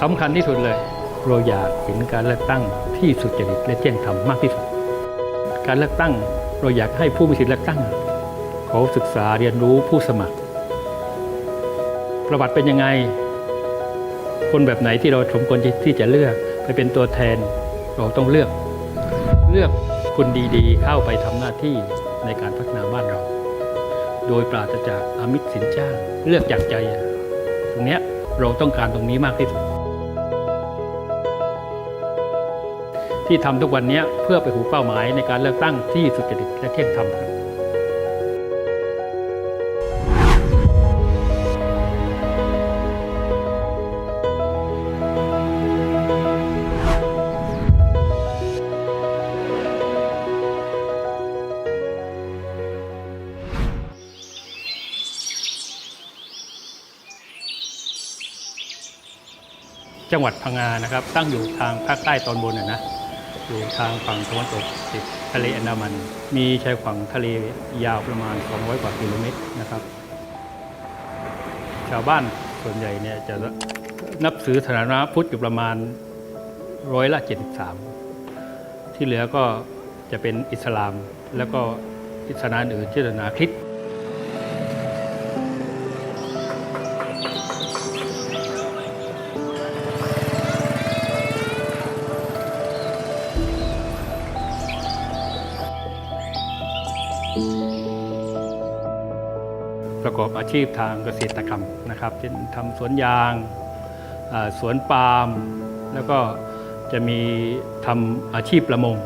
สำคัญที่สุดเลย เราอยากเห็นการเลือกตั้งที่สุจริตและเที่ยงธรรมมากที่สุด การเลือกตั้งเราอยากให้ผู้มีสิทธิเลือกตั้ง เขาศึกษาเรียนรู้ผู้สมัคร ประวัติเป็นยังไง คนแบบไหนที่เราสมควรที่จะเลือกไปเป็นตัวแทนเราต้องเลือก เลือกคนดีๆ เข้าไปทำหน้าที่ในการพัฒนาบ้านเรา โดยปราศจากอามิตรสินจ้างเลือกจากใจ ตรงนี้เราต้องการตรงนี้มากที่สุด ที่ทำทุกวันนี้เพื่อไปหูเป้าหมายในการเลือกตั้งที่สุจริตและเที่ยงธรรมครับจังหวัดพังงานะครับ ตั้งอยู่ทางภาคใต้ตอนบนนะนะ อยู่ทางฝั่งตะวันตกติดทะเลอันดามัน มีชายฝั่งทะเลยาวประมาณ 200 กว่ากิโลเมตรนะครับ ชาวบ้านส่วนใหญ่เนี่ยจะนับถือศาสนาพุทธอยู่ประมาณร้อยละ 73 ที่เหลือก็จะเป็นอิสลาม แล้วก็ศาสนาอื่นเช่นศาสนาคริสต์ ประกอบอาชีพทางเกษตรกรรมนะครับเช่นทำสวนยางสวนปาล์มแล้วก็จะมีทำอาชีพประมง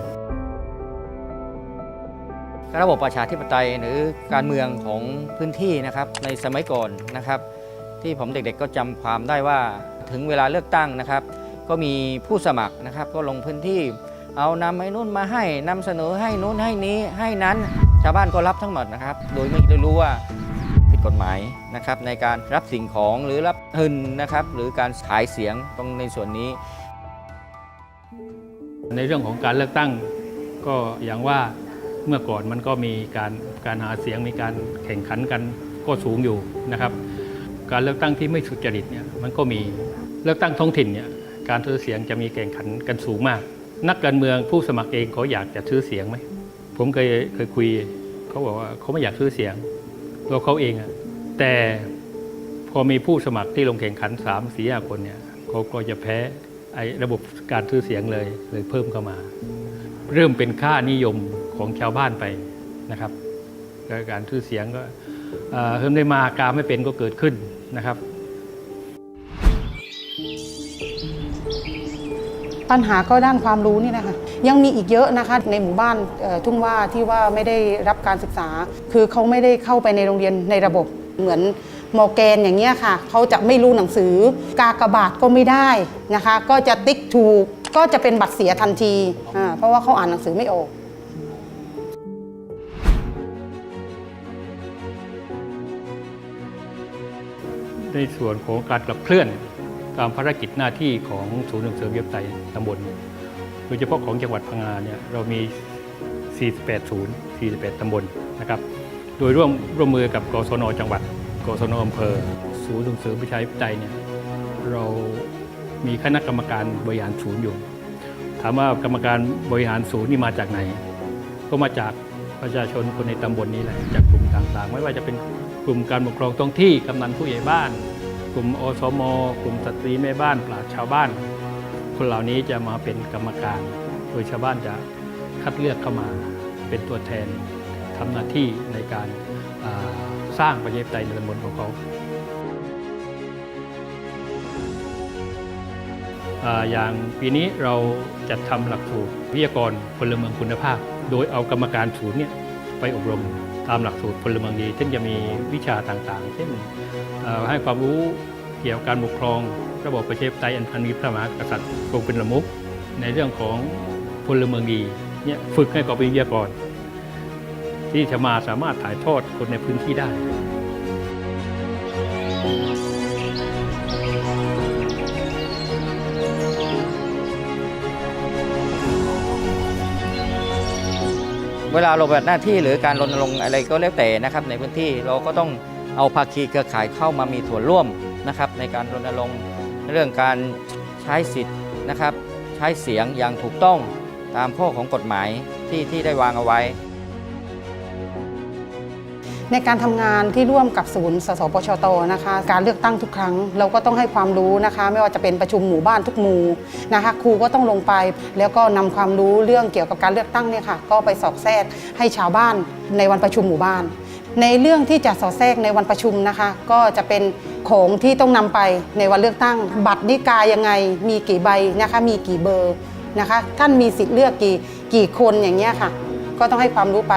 ระบบประชาธิปไตยหรือการเมืองของพื้นที่นะครับในสมัยก่อนนะครับ ที่ผมเด็กๆก็จำความได้ว่าถึงเวลาเลือกตั้งนะครับ ก็มีผู้สมัครนะครับ ก็ลงพื้นที่ เอานำไอ้นู่นมาให้นำเสนอให้นู้นให้นี้ให้นั้น ชาวบ้านก็รับทั้งหมดนะครับ โดยไม่ได้รู้ว่า กฎหมายนะครับในการรับสิ่งของหรือรับเงินนะครับหรือการขายเสียงตรงในส่วนนี้ ในเรื่องของการเลือกตั้งก็อย่างว่าเมื่อก่อนมันก็มีการการหาเสียงมีการแข่งขันกันก็สูงอยู่นะครับ การเลือกตั้งที่ไม่สุจริตเนี่ยมันก็มีเลือกตั้งท้องถิ่นเนี่ยการซื้อเสียงจะมีแข่งขันกันสูงมาก นักการเมืองผู้สมัครเองเขาอยากจะซื้อเสียงไหมผมเคยเคยคุยเขาบอกว่าเขาไม่อยากซื้อเสียง ตัวเขาเองอะแต่พอมีผู้สมัครที่ลงแข่งขัน3ามสี่ห้าคนเนี่ยเขาก็จะแพ้ไอ้ระบบการซื้อเสียงเลยเลยเพิ่มเข้ามา เริ่มเป็นค่านิยมของชาวบ้านไปนะครับการซื้อเสียงก็เอ่อเพิ่มได้มากาไม่เป็นก็เกิดขึ้นนะครับ ปัญหาก็ด้านความรู้นี่นะคะยังมีอีกเยอะนะคะในหมู่บ้านทุ่งว่าที่ว่าไม่ได้รับการศึกษา คือเขาไม่ได้เข้าไปในโรงเรียนในระบบเหมือนมอแกนอย่างเงี้ยค่ะเขาจะไม่รู้หนังสือ กากบาทก็ไม่ได้นะคะ ก็จะติ๊กถูกก็จะเป็นบัตรเสียทันทีอ่าเพราะว่าเขาอ่านหนังสือไม่ออกในส่วนของการขับเคลื่อน ตามภารกิจหน้าที่ของศูนย์ส่งเสริมเย็บไตตำบล โดยเฉพาะของจังหวัดพังงาเนี่ยเรามี 48 ศูนย์ 48 ตำบลนะครับ โดยร่วมร่วมมือกับกศนจังหวัด กศนอำเภอ ศูนย์ส่งเสริมประชาธิปไตยเนี่ยเรามีคณะกรรมการบริหารศูนย์อยู่ ถามว่ากรรมการบริหารศูนย์นี่มาจากไหน ก็มาจากประชาชนคนในตำบลนี้แหละ จากกลุ่มต่างๆ ไม่ว่าจะเป็นกลุ่มการปกครองท้องที่กำนันผู้ใหญ่บ้าน กลุ่มอสมกลุ่มสตรีแม่บ้านปราชชาวบ้าน คนเหล่านี้จะมาเป็นกรรมการ โดยชาวบ้านจะคัดเลือกเข้ามาเป็นตัวแทนทำหน้าที่ในการาสร้างประชาธิปไตยในตำบลของเขาอ่าอย่างปีนี้เราจัดทำหลักสูตรวิทยากรพลเมืองคุณภาพ โดยเอากรรมการศูนย์เนี่ย ไปอบรมตามหลักสูตรพลเมืองดีซึ่งจะมีวิชาต่างๆ เช่นให้ความรู้เกี่ยวกับการปกครอง ระบบประชาธิปไตยอันมีพระมหากษัตริย์ทรงเป็นประมุขในเรื่องของพลเมืองดีเนี่ยฝึกให้กับวิทยากรที่จะมาสามารถถ่ายทอดคนในพื้นที่ได้ เวลาเราปฏิบัติหน้าที่หรือการรณรงค์อะไรก็แล้วแต่นะครับในพื้นที่เราก็ต้องเอาภาคีเครือข่ายเข้ามามีส่วนร่วมนะครับในการรณรงค์เรื่องการใช้สิทธิ์นะครับ ใช้เสียงอย่างถูกต้องตามข้อของกฎหมายที่ที่ได้วางเอาไว้ ในการทำงานที่ร่วมกับศูนย์ สสปชตนะคะ การเลือกตั้งทุกครั้ง เราก็ต้องให้ความรู้นะคะ ไม่ว่าจะเป็นประชุมหมู่บ้านทุกหมู่นะคะ ครูก็ต้องลงไป แล้วก็นำความรู้เรื่องเกี่ยวกับการเลือกตั้งเนี่ยค่ะ ก็ไปสอดแทรกให้ชาวบ้านในวันประชุมหมู่บ้าน ในเรื่องที่จะสอดแทรกในวันประชุมนะคะ ก็จะเป็นของที่ต้องนำไปในวันเลือกตั้ง บัตรนิกายยังไง มีกี่ใบนะคะ มีกี่เบอร์นะคะ ท่านมีสิทธิ์เลือกกี่กี่คนอย่างเงี้ยค่ะ ก็ต้องให้ความรู้ไป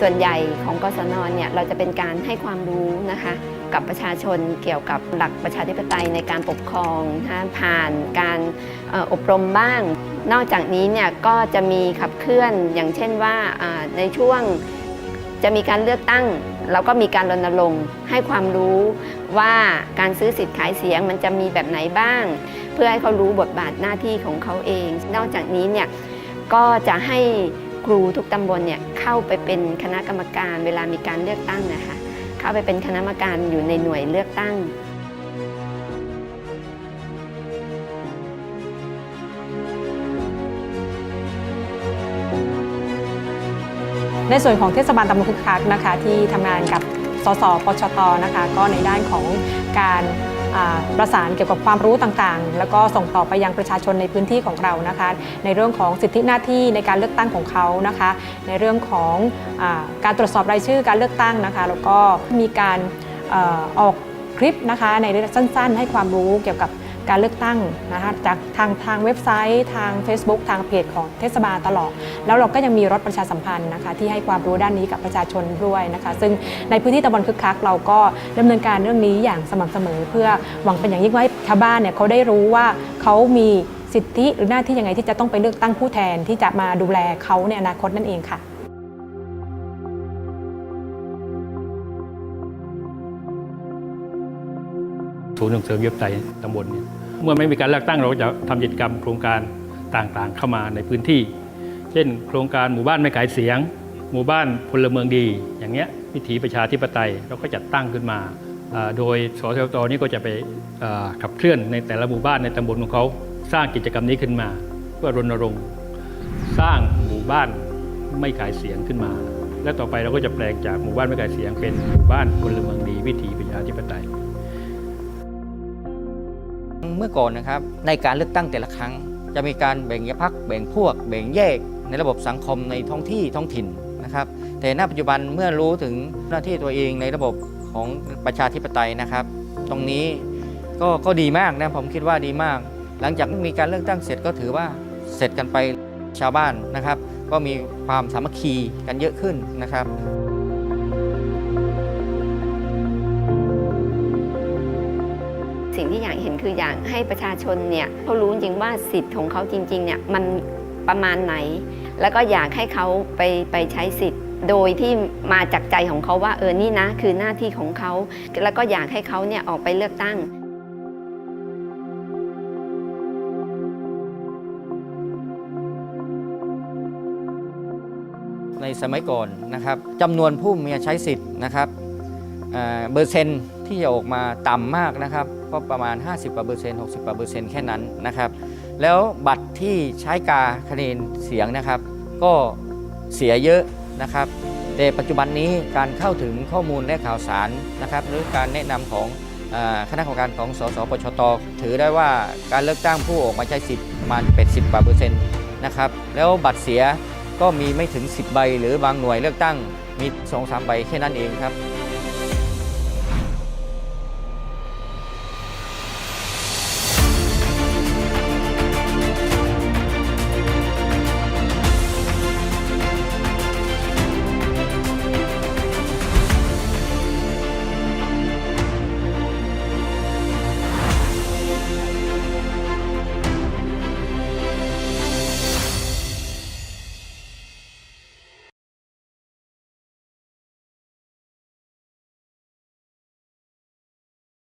ส่วนใหญ่ของกศนเนี่ยเราจะเป็นการให้ความรู้นะคะกับประชาชนเกี่ยวกับหลักประชาธิปไตยในการปกครองนะะผ่านการอบรมบ้าง นอกจากนี้เนี่ยก็จะมีขับเคลื่อนอย่างเช่นว่าอ่าในช่วงจะมีการเลือกตั้งเราก็มีการรณรงค์ให้ความรู้ว่าการซื้อสิทธิ์ขายเสียงมันจะมีแบบไหนบ้าง เพื่อให้เขารู้บทบาทหน้าที่ของเขาเอง นอกจากนี้เนี่ยก็จะให้ ครูทุกตำบลเนี่ยเข้าไปเป็นคณะกรรมการเวลามีการเลือกตั้งนะคะ เข้าไปเป็นคณะกรรมการอยู่ในหน่วยเลือกตั้งในส่วนของเทศบาลตำบลคึกคักนะคะที่ทำงานกับสสปชตนะคะ ก็ในด้านของการ ประสานเกี่ยวกับความรู้ต่างๆ แล้วก็ส่งต่อไปยังประชาชนในพื้นที่ของเรานะคะ ในเรื่องของสิทธิหน้าที่ในการเลือกตั้งของเขานะคะ ในเรื่องของอการตรวจสอบรายชื่อการเลือกตั้งนะคะ แล้วก็มีการออออกคลิปนะคะในระยะสั้นๆ ให้ความรู้เกี่ยวกับ การเลือกตั้งนะคะจากทางทางเว็บไซต์ ทาง Facebook ทางเพจของเทศบาลตลอด แล้วเราก็ยังมีรถประชาสัมพันธ์นะคะที่ให้ความรู้ด้านนี้กับประชาชนด้วยนะคะซึ่งในพื้นที่ตำบลคึกคักเราก็ดำเนินการเรื่องนี้อย่างสม่ำเสมอ เพื่อหวังเป็นอย่างยิ่งว่าชาวบ้านเนี่ยเขาได้รู้ว่าเขามีสิทธิหรือหน้าที่ยังไงที่จะต้องไปเลือกตั้งผู้แทนที่จะมาดูแลเขาในอนาคตนั่นเองค่ะ ศูนย์ส่งเสริมเว็บไตตำบลเนี่ยเมื่อไม่มีการเลือกตั้งเราก็จะทำกิจกรรมโครงการต่างๆ เข้ามาในพื้นที่ เช่น โครงการหมู่บ้านไม่ขายเสียง หมู่บ้านพลเมืองดี อย่างเงี้ยวิถีประชาธิปไตยเราก็จัดตั้งขึ้นมา โดยสสตนี่ก็จะไปขับเคลื่อนในแต่ละหมู่บ้านในตำบลของเขาสร้างกิจกรรมนี้ขึ้นมา เพื่อรณรงค์สร้างหมู่บ้านไม่ขายเสียงขึ้นมา และต่อไปเราก็จะแปลงจากหมู่บ้านไม่ขายเสียงเป็นหมู่บ้านพลเมืองดี วิถีประชาธิปไตย เมื่อก่อนนะครับ ในการเลือกตั้งแต่ละครั้ง จะมีการแบ่งแยกพักแบ่งพวก แบ่งแยกในระบบสังคมในท้องที่ท้องถิ่นนะครับ แต่ณปัจจุบันเมื่อรู้ถึงหน้าที่ตัวเองในระบบของประชาธิปไตยนะครับ ตรงนี้ก็ก็ดีมากนะผมคิดว่าดีมาก หลังจากมีการเลือกตั้งเสร็จก็ถือว่าเสร็จกันไปชาวบ้านนะครับ ก็มีความสามัคคีกันเยอะขึ้นนะครับ สิ่งที่อยากเห็นคืออยากให้ประชาชนเนี่ยเขารู้จริงว่าสิทธิ์ของเขาจริงๆเนี่ยมันประมาณไหน แล้วก็อยากให้เขาไปไปใช้สิทธิ์ โดยที่มาจากใจของเขาว่าเออนี่นะคือหน้าที่ของเขา แล้วก็อยากให้เขาเนี่ยออกไปเลือกตั้งในสมัยก่อนนะครับจำนวนผู้มีใช้สิทธิ์นะครับเอ่อเปอร์เซ็นต์ที่จะออกมาต่ำมากนะครับ ก็ประมาณ 50กว่าเปอร์เซ็นต์60กว่าเปอร์เซ็นต์แค่นั้นนะครับแล้วบัตรที่ใช้กาคะแนนเสียงนะครับ ก็เสียเยอะนะครับ แต่ปัจจุบันนี้การเข้าถึงข้อมูลและข่าวสารนะครับ หรือการแนะนำของคณะกรรมการของสสปชต ถือได้ว่าการเลือกตั้งผู้ออกมาใช้สิทธิ์ประมาณ 80กว่าเปอร์เซ็นต์นะครับแล้วบัตรเสียก็มีไม่ถึง 10 ใบ หรือบางหน่วยเลือกตั้งมี 2-3 ใบแค่นั้นเองครับ